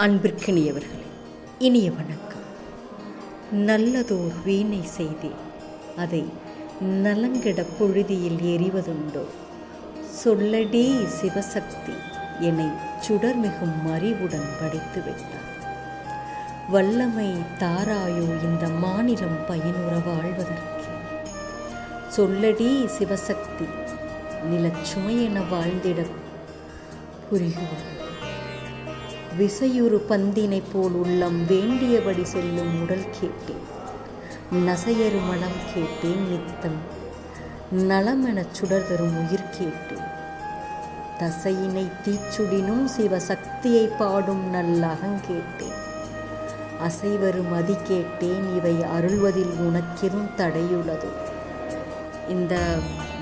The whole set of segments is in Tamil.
அன்பிற்கினியவர்களே இனிய வணக்கம். நல்லதோர் வீணை செய்தே அதை நலங்கிட பொழுதியில் எறிவதுண்டோ? சொல்லடே சிவசக்தி என்னை சுடர்மிகும் அறிவுடன் படைத்து விட்டார் வல்லமை தாராயோ இந்த மாநிலம் பயனுற வாழ்வதற்கு? சொல்லடே சிவசக்தி நிலச்சுமையென வாழ்ந்திட புரிகுவது விசையுறு பந்தினை போல் உள்ளம் வேண்டியபடி செல்லும் உடல் கேட்டேன். நசையறு மனம் கேட்டேன் நித்தம். நலமெனச் சுடர் தரும் உயிர் கேட்டேன். தசையினை தீச்சுடினும் சிவசக்தியை பாடும் நல்லகம் கேட்டேன். அசைவரும் மதி கேட்டேன் இவை அருள்வதில் உனக்கெதும் தடையுள்ளது இந்த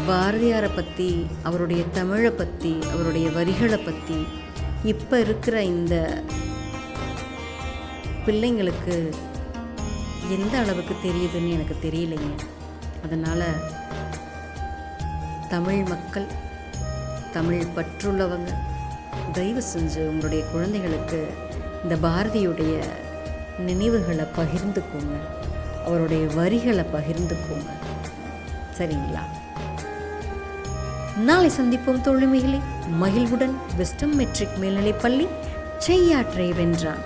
பாரதியாரை பற்றி அவருடைய தமிழை பற்றி அவருடைய வரிகளை பற்றி இப்போ இருக்கிற இந்த பிள்ளைங்களுக்கு எந்த அளவுக்கு தெரியுதுன்னு எனக்கு தெரியலைங்க. அதனால் தமிழ் மக்கள் தமிழ் பற்றுள்ளவங்க தயவு செஞ்சு உங்களுடைய குழந்தைகளுக்கு இந்த பாரதியுடைய நினைவுகளை பகிர்ந்துக்கோங்க. அவருடைய வரிகளை பகிர்ந்துக்கோங்க. சரிங்களா? நாளை சந்திப்போம் தோழமைகளே மகிழ்வுடன் வெஸ்டம் மெட்ரிக் மேல்நிலைப்பள்ளி செய்யாற்றை வென்றான்.